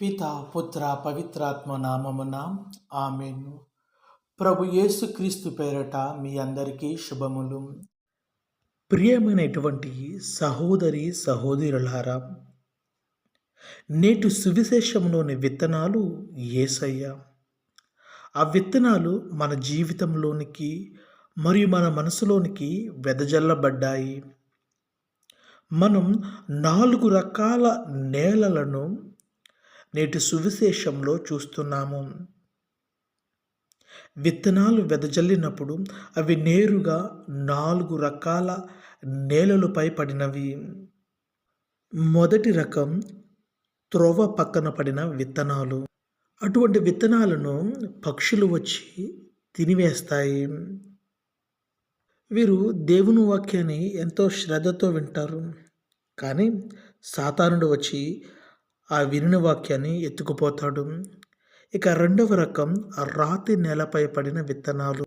పిత పుత్ర పవిత్రాత్మ నామమున ఆమెను. ప్రభు యేసుక్రీస్తు పేరట మీ అందరికీ శుభములు. ప్రియమైనటువంటి సహోదరి సహోదరులారా నేటి సువిశేషంలోని విత్తనాలు ఏసయ్య. ఆ విత్తనాలు మన జీవితంలోనికి మరియు మన మనసులోనికి వెదజల్లబడ్డాయి. మనం నాలుగు రకాల నేలలను నేటి సువిశేషంలో చూస్తున్నాము. విత్తనాలు వెదజల్లినప్పుడు అవి నేరుగా నాలుగు రకాల నేలలపై పడినవి. మొదటి రకం త్రోవ పక్కన పడిన విత్తనాలు. అటువంటి విత్తనాలను పక్షులు వచ్చి తినివేస్తాయి. వీరు దేవుని వాక్యాన్ని ఎంతో శ్రద్ధతో వింటారు. కానీ సాతానుడు వచ్చి ఆ వినిన వాక్యాన్ని ఎత్తుకుపోతాడు. ఇక రెండవ రకం రాతి నేలపై పడిన విత్తనాలు.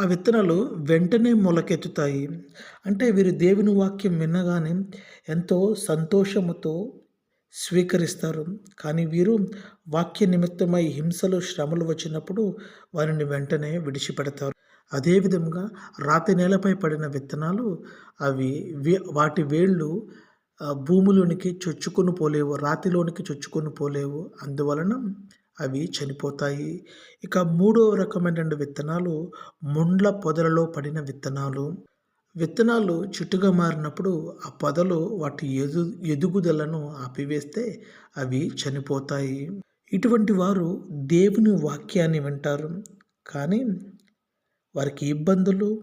ఆ విత్తనాలు వెంటనే మొలకెత్తుతాయి. అంటే వీరు దేవుని వాక్యం వినగానే ఎంతో సంతోషముతో స్వీకరిస్తారు. కానీ వీరు వాక్య నిమిత్తమై హింసలు శ్రమలు వచ్చినప్పుడు వారిని వెంటనే విడిచిపెడతారు. అదేవిధంగా రాతి నేలపై పడిన విత్తనాలు అవి వాటి వేళ్ళు భూమిలోనికి చొచ్చుకొని పోలేవు రాతిలోనికి చొచ్చుకొని పోలేవు. అందువలన అవి చనిపోతాయి. ఇక మూడో రకమైన విత్తనాలు ముండ్ల పొదలలో పడిన విత్తనాలు. విత్తనాలు చుట్టుగా మారినప్పుడు ఆ పొదలు వాటి ఎదు ఎదుగుదలను ఆపివేస్తే అవి చనిపోతాయి. ఇటువంటి వారు దేవుని వాక్యాన్ని వింటారు. కానీ వారికి ఇబ్బందులు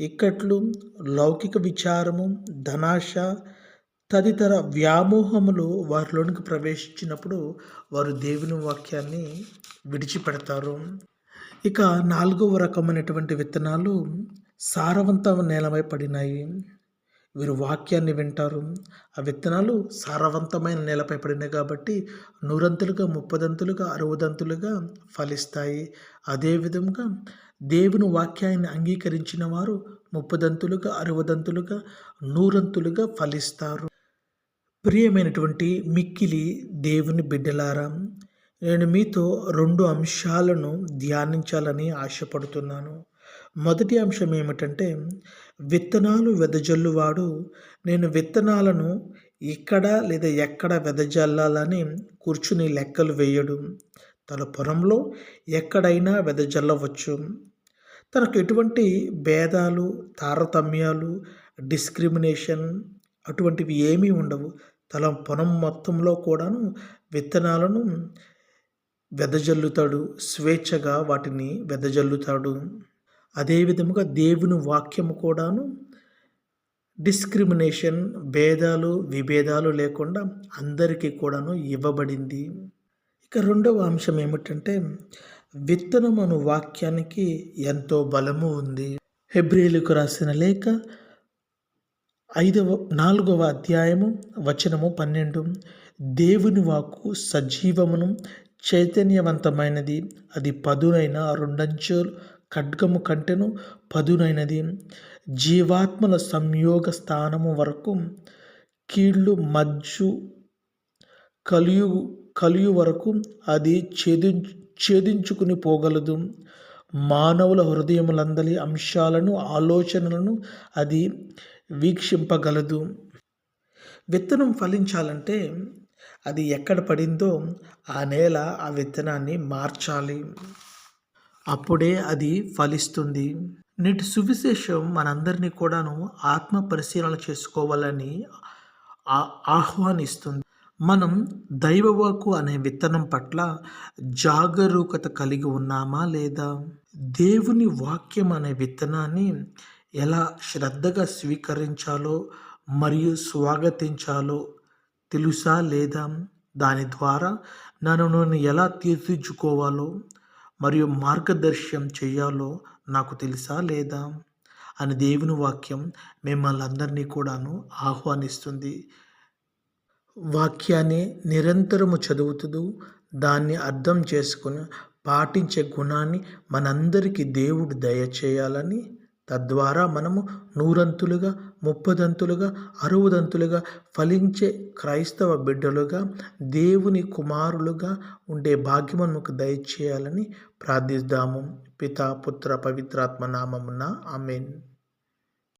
ఇక్కట్లు లౌకిక విచారము ధనాశ తదితర వ్యామోహములు వారిలోనికి ప్రవేశించినప్పుడు వారు దేవుని వాక్యాన్ని విడిచిపెడతారు. ఇక నాలుగవ రకమైనటువంటి విత్తనాలు సారవంత నేలపై పడినాయి. వీరు వాక్యాన్ని వింటారు. ఆ విత్తనాలు సారవంతమైన నేలపై పడినాయి కాబట్టి నూరంతులుగా ముప్పదంతులుగా అరవదంతులుగా ఫలిస్తాయి. అదేవిధంగా దేవుని వాక్యాన్ని అంగీకరించిన వారు ముప్పదంతులుగా అరవదంతులుగా నూరంతులుగా ఫలిస్తారు. ప్రియమైనటువంటి మిక్కిలి దేవుని బిడ్డలారా నేను మీతో రెండు అంశాలను ధ్యానించాలని ఆశపడుతున్నాను. మొదటి అంశం ఏమిటంటే విత్తనాలు వెదజల్లువాడు నేను విత్తనాలను ఇక్కడ లేదా ఎక్కడ వెదజల్లాలని కూర్చుని లెక్కలు వేయడు. తన పొలంలో ఎక్కడైనా వెదజల్లవచ్చు. తనకు ఎటువంటి భేదాలు తారతమ్యాలు డిస్క్రిమినేషన్ అటువంటివి ఏమీ ఉండవు. తల పొలం మొత్తంలో కూడాను విత్తనాలను వెదజల్లుతాడు. స్వేచ్ఛగా వాటిని వెదజల్లుతాడు. అదేవిధముగా దేవుని వాక్యము కూడాను డిస్క్రిమినేషన్ భేదాలు విభేదాలు లేకుండా అందరికీ కూడాను ఇవ్వబడింది. ఇక రెండవ అంశం ఏమిటంటే విత్తనమను వాక్యానికి ఎంతో బలము ఉంది. హెబ్రిలకు రాసిన లేఖ ఐదవ నాలుగవ అధ్యాయము వచనము పన్నెండు. దేవుని వాక్కు సజీవమును చైతన్యవంతమైనది. అది పదునైన రెండంచులు ఖడ్గము కంటెను పదునైనది. జీవాత్మల సంయోగ స్థానము వరకు కీళ్ళు మజ్జు కలియు కలియు వరకు అది ఛేది ఛేదించుకుని పోగలదు. మానవుల హృదయములందలి అంశాలను ఆలోచనలను అది వీక్షింపగలదు. విత్తనం ఫలించాలంటే అది ఎక్కడ పడిందో ఆ నేల ఆ విత్తనాన్ని మార్చాలి. అప్పుడే అది ఫలిస్తుంది. నేటి సువిశేషం మనందరినీ కూడాను ఆత్మ పరిశీలన చేసుకోవాలని ఆహ్వానిస్తుంది. మనం దైవవాకు అనే విత్తనం పట్ల జాగరూకత కలిగి ఉన్నామా లేదా? దేవుని వాక్యం అనే విత్తనాన్ని ఎలా శ్రద్ధగా స్వీకరించాలో మరియు స్వాగతించాలో తెలుసా లేదా? దాని ద్వారా నన్ను నేను ఎలా తీర్చిదిద్దుకోవాలో మరియు మార్గదర్శనం చేయాలో నాకు తెలుసా లేదా? అని దేవుని వాక్యం మిమ్మల్ని అందరినీ కూడాను ఆహ్వానిస్తుంది. వాక్యాన్ని నిరంతరము చదువుతూ దాన్ని అర్థం చేసుకుని పాటించే గుణాన్ని మనందరికీ దేవుడు దయచేయాలని తద్వారా మనము నూరంతులుగా ముప్పదంతులుగా అరవదంతులుగా ఫలించే క్రైస్తవ బిడ్డలుగా దేవుని కుమారులుగా ఉండే భాగ్యము మనకు దయచేయాలని ప్రార్థిద్దాము పితా పుత్ర పవిత్రాత్మ నామమున. ఆమెన్.